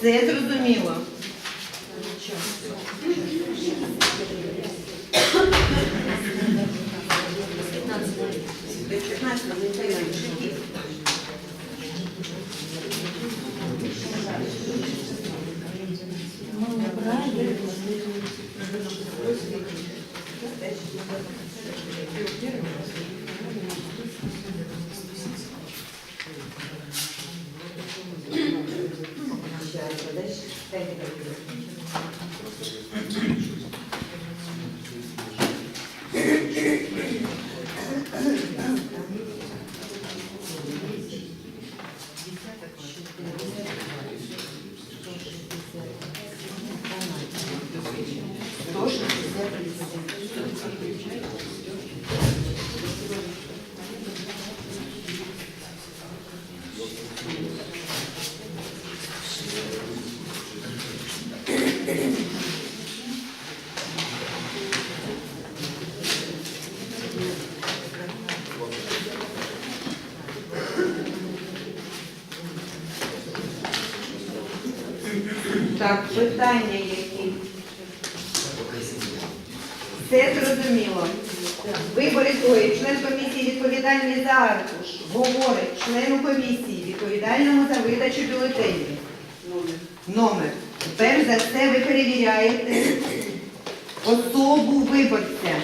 Все зрозуміло. Thank you. Так, питання які? Все зрозуміло. Виборець, ой, член комісії відповідальний за аркуш. Говорить члену комісії, відповідальному за видачу бюлетенів. Номер. Перш за все ви перевіряєте особу виборця.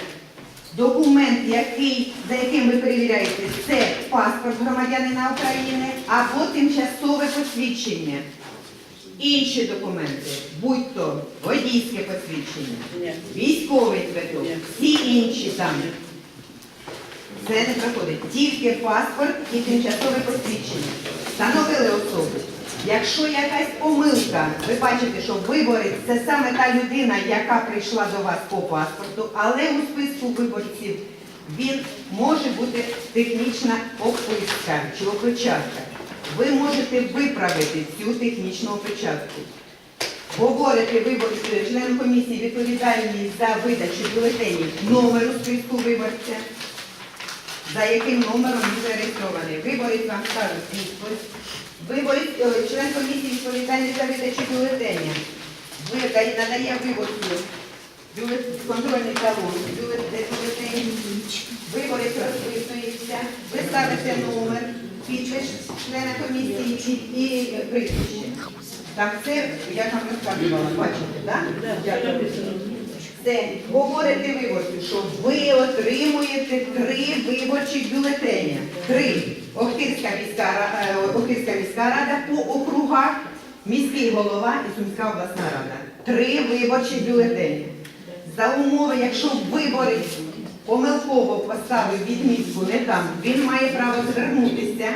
Документ, який, за яким ви перевіряєте, це паспорт громадянина України або тимчасове посвідчення. Інші документи, будь то водійське посвідчення, військовий квиток, всі інші там. Це не проходить. Тільки паспорт і тимчасове посвідчення. Встановили особу. Якщо якась помилка, ви бачите, що виборець це саме та людина, яка прийшла до вас по паспорту, але у списку виборців він може бути технічна описка чи опечатка. Ви можете виправити цю технічну опечатку. Говорите виборцю, член комісії відповідальність за видачу бюлетенів номеру списку виборця, за яким номером він зареєстрований. Виборець вам скажуть відповідь. Е, член комісії відповідальний за видачу бюлетеня. Видає, надає виборцю контрольний талон, бюлет- бюлетень. Виборець розписується, ви ставите номер, підпис члена комісії і, прізвище. Так це, я вам розказувала, бачите, так? Це говорите виборцю, що ви отримуєте три виборчі бюлетені. Три. Охтирська міська, е, Охтирська міська рада по округах, міський голова і Сумська обласна рада. Три виборчі бюлетені. За умови, якщо виборець помилково поставив відмітку не там, він має право звернутися,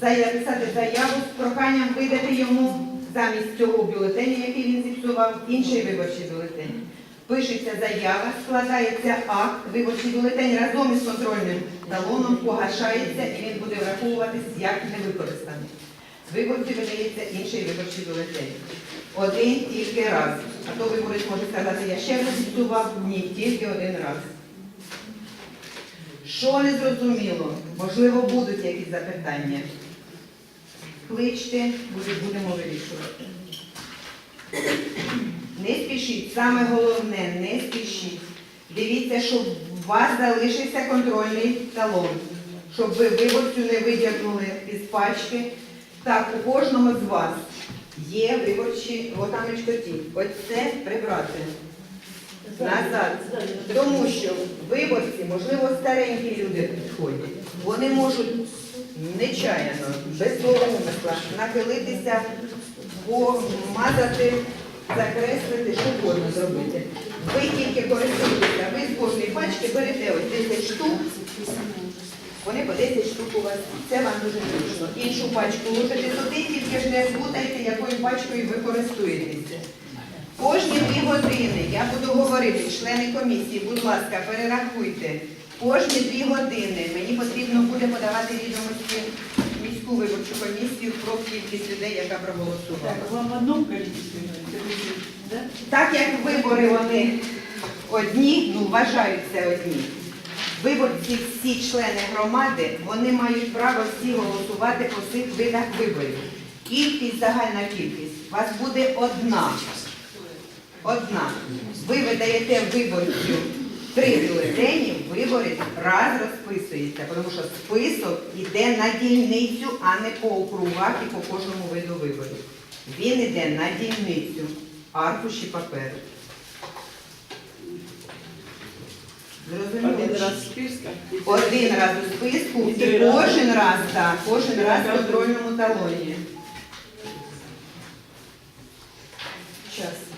записати заяву з проханням видати йому замість цього бюлетеня, який він зіпсував, інший виборчий бюлетень. Пишеться заява, складається акт, виборчий бюлетень разом із контрольним талоном погашається і він буде враховуватись як невикористаний. Виборці видається інший виборчий бюлетень. Один тільки раз. А то може сказати, я ще раз зіпсував, ні, тільки один раз. Що не зрозуміло? Можливо, будуть якісь запитання. Кличте, будемо вирішувати. Не спішіть, саме головне, не спішіть. Дивіться, щоб у вас залишився контрольний талон, щоб ви виборцю не видягнули із пачки. Так, у кожного з вас є виборчі отамечко ті. Ось це прибрати назад. Тому що виборці, можливо, старенькі люди підходять. Вони можуть нечаяно, без свого умисла, нахилитися, помазати, закреслити, що угодно зробити. Ви тільки користуєтеся, ви з кожної пачки берете ось 10 штук, вони по 10 штук у вас. Це вам дуже зручно. Іншу пачку ложите туди, тільки ж не збутайте, якою пачкою ви користуєтеся. Кожні дві години я буду говорити, члени комісії, будь ласка, перерахуйте. Кожні дві години мені потрібно буде подавати відомості в міську виборчу комісію про кількість людей, яка проголосувала. Так, вам одном количестве. Так як вибори вони одні, ну вважаються одні. Виборці, всі члени громади, вони мають право всі голосувати по цих видах виборів. Кількість, загальна кількість у вас буде одна. Одна. Ви видаєте виборцю три бюлетені, виборець раз розписується, тому що список йде на дільницю, а не по округах і по кожному виду виборів. Він йде на дільницю, аркуші паперу. Зрозуміло? Один раз в списках. Один раз у списку І кожен раз, так, кожен раз в контрольному талоні. Час.